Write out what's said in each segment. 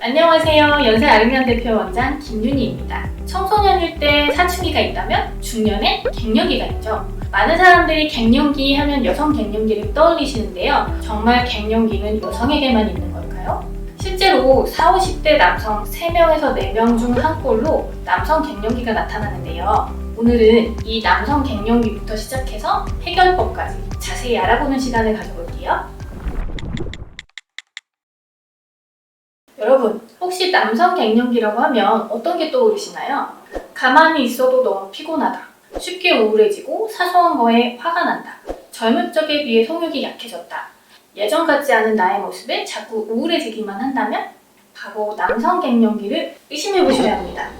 안녕하세요. 연세 아르미안 대표 원장 김윤희입니다. 청소년일 때 사춘기가 있다면 중년에 갱년기가 있죠. 많은 사람들이 갱년기 하면 여성 갱년기를 떠올리시는데요. 정말 갱년기는 여성에게만 있는 걸까요? 실제로 40, 50대 남성 3명에서 4명 중 한 꼴로 남성 갱년기가 나타나는데요. 오늘은 이 남성 갱년기부터 시작해서 해결법까지 자세히 알아보는 시간을 가져볼게요. 여러분, 혹시 남성 갱년기라고 하면 어떤 게 떠오르시나요? 가만히 있어도 너무 피곤하다. 쉽게 우울해지고 사소한 거에 화가 난다. 젊은 적에 비해 성욕이 약해졌다. 예전 같지 않은 나의 모습에 자꾸 우울해지기만 한다면 바로 남성 갱년기를 의심해 보셔야 합니다.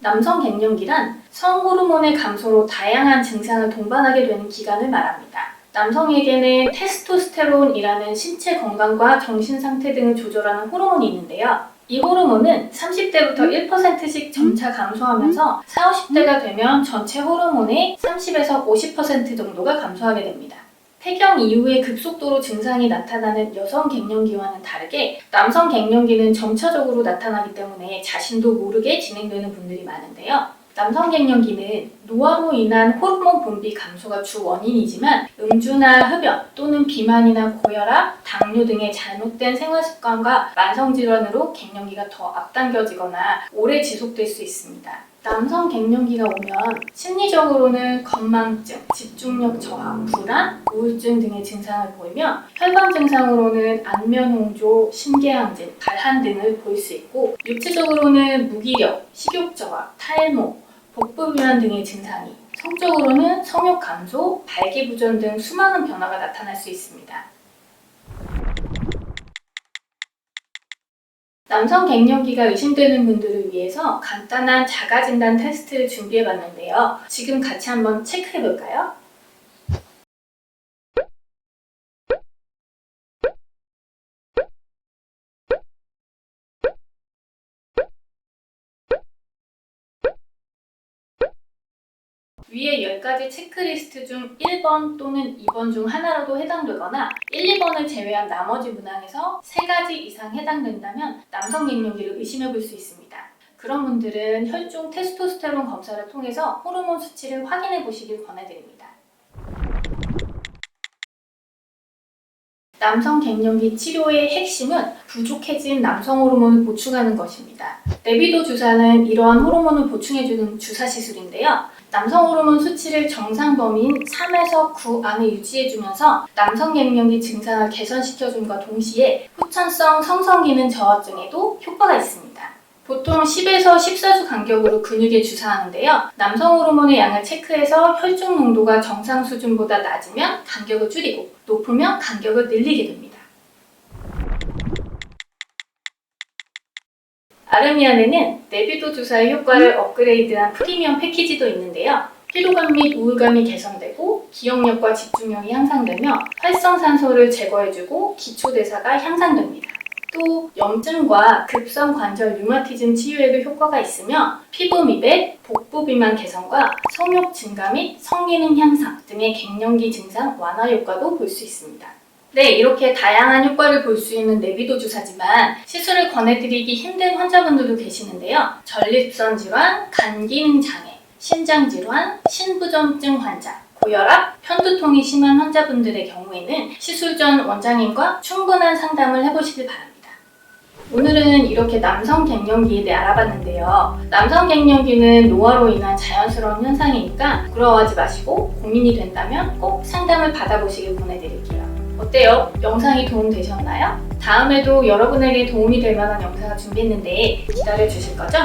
남성 갱년기란 성호르몬의 감소로 다양한 증상을 동반하게 되는 기간을 말합니다. 남성에게는 테스토스테론이라는 신체 건강과 정신 상태 등을 조절하는 호르몬이 있는데요. 이 호르몬은 30대부터 1%씩 점차 감소하면서 40, 50대가 되면 전체 호르몬의 30에서 50% 정도가 감소하게 됩니다. 폐경 이후에 급속도로 증상이 나타나는 여성 갱년기와는 다르게 남성 갱년기는 점차적으로 나타나기 때문에 자신도 모르게 진행되는 분들이 많은데요. 남성 갱년기는 노화로 인한 호르몬 분비 감소가 주 원인이지만 음주나 흡연 또는 비만이나 고혈압, 당뇨 등의 잘못된 생활 습관과 만성 질환으로 갱년기가 더 앞당겨지거나 오래 지속될 수 있습니다. 남성 갱년기가 오면 심리적으로는 건망증, 집중력 저하, 불안, 우울증 등의 증상을 보이며 혈관 증상으로는 안면 홍조, 심계항진, 발한 등을 보일 수 있고 육체적으로는 무기력, 식욕 저하, 탈모, 복부 비만 등의 증상이 성적으로는 성욕 감소, 발기부전 등 수많은 변화가 나타날 수 있습니다. 남성 갱년기가 의심되는 분들을 위해서 간단한 자가 진단 테스트를 준비해 봤는데요. 지금 같이 한번 체크해 볼까요? 위에 10가지 체크리스트 중 1번 또는 2번 중 하나라도 해당되거나 1, 2번을 제외한 나머지 문항에서 3가지 이상 해당된다면 남성 갱년기를 의심해 볼 수 있습니다. 그런 분들은 혈중 테스토스테론 검사를 통해서 호르몬 수치를 확인해 보시길 권해드립니다. 남성 갱년기 치료의 핵심은 부족해진 남성 호르몬을 보충하는 것입니다. 레비도 주사는 이러한 호르몬을 보충해주는 주사 시술인데요. 남성 호르몬 수치를 정상 범위인 3에서 9 안에 유지해주면서 남성 갱년기 증상을 개선시켜줌과 동시에 후천성 성성 기능 저하증에도 효과가 있습니다. 보통 10에서 14주 간격으로 근육에 주사하는데요. 남성 호르몬의 양을 체크해서 혈중 농도가 정상 수준보다 낮으면 간격을 줄이고 높으면 간격을 늘리게 됩니다. 아르미안에는 네비도 주사의 효과를 업그레이드한 프리미엄 패키지도 있는데요. 피로감 및 우울감이 개선되고 기억력과 집중력이 향상되며 활성산소를 제거해주고 기초대사가 향상됩니다. 또 염증과 급성 관절 류마티즘 치유에도 효과가 있으며 피부 미백, 복부 비만 개선과 성욕 증가 및 성기능 향상 등의 갱년기 증상 완화 효과도 볼 수 있습니다. 네, 이렇게 다양한 효과를 볼 수 있는 네비도 주사지만 시술을 권해드리기 힘든 환자분들도 계시는데요. 전립선 질환, 간 기능 장애, 심장 질환, 신부전증 환자, 고혈압, 편두통이 심한 환자분들의 경우에는 시술 전 원장님과 충분한 상담을 해보시길 바랍니다. 오늘은 이렇게 남성 갱년기에 대해 알아봤는데요. 남성 갱년기는 노화로 인한 자연스러운 현상이니까 부러워하지 마시고 고민이 된다면 꼭 상담을 받아보시길 권해드릴게요. 어때요? 영상이 도움되셨나요? 다음에도 여러분에게 도움이 될 만한 영상을 준비했는데 기다려 주실 거죠?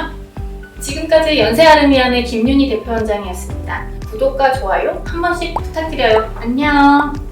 지금까지 연세아르미안의 김윤희 대표원장이었습니다. 구독과 좋아요 한 번씩 부탁드려요. 안녕!